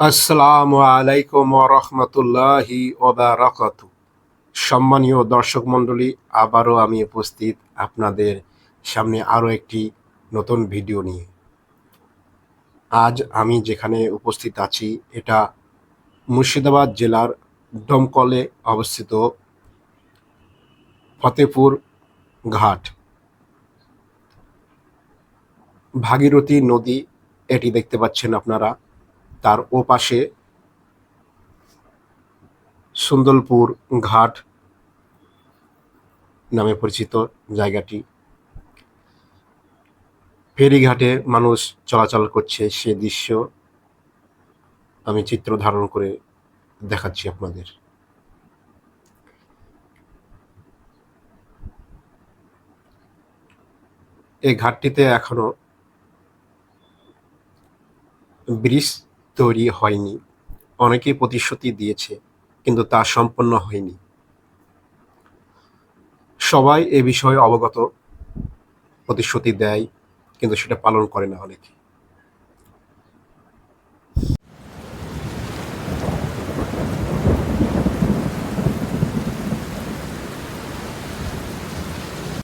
আসসালামু আলাইকুম রহমতুল্লাহি ওবারাকাত সম্মানীয় দর্শক মণ্ডলী, আবারও আমি উপস্থিত আপনাদের সামনে আরও একটি নতুন ভিডিও নিয়ে। আজ আমি যেখানে উপস্থিত আছি, এটা মুর্শিদাবাদ জেলার ডমকলে অবস্থিত ফতেপুর ঘাট। ভাগীরথী নদী, এটি দেখতে পাচ্ছেন আপনারা। তার ওপাশে সুন্দরপুর ঘাট নামে পরিচিত জায়গাটি। ফেরিঘাটে মানুষ চলাচল করছে সে দৃশ্য আমি চিত্র ধারণ করে দেখাচ্ছি আপনাদের। এই ঘাটটিতে এখনও ব্রিজ তৈরি হয়নি। অনেকেই প্রতিশ্রুতি দিয়েছে, কিন্তু তা সম্পন্ন হয়নি। সবাই এ বিষয়ে অবগত, প্রতিশ্রুতি দেয়, কিন্তু সেটা পালন করে না অনেকে।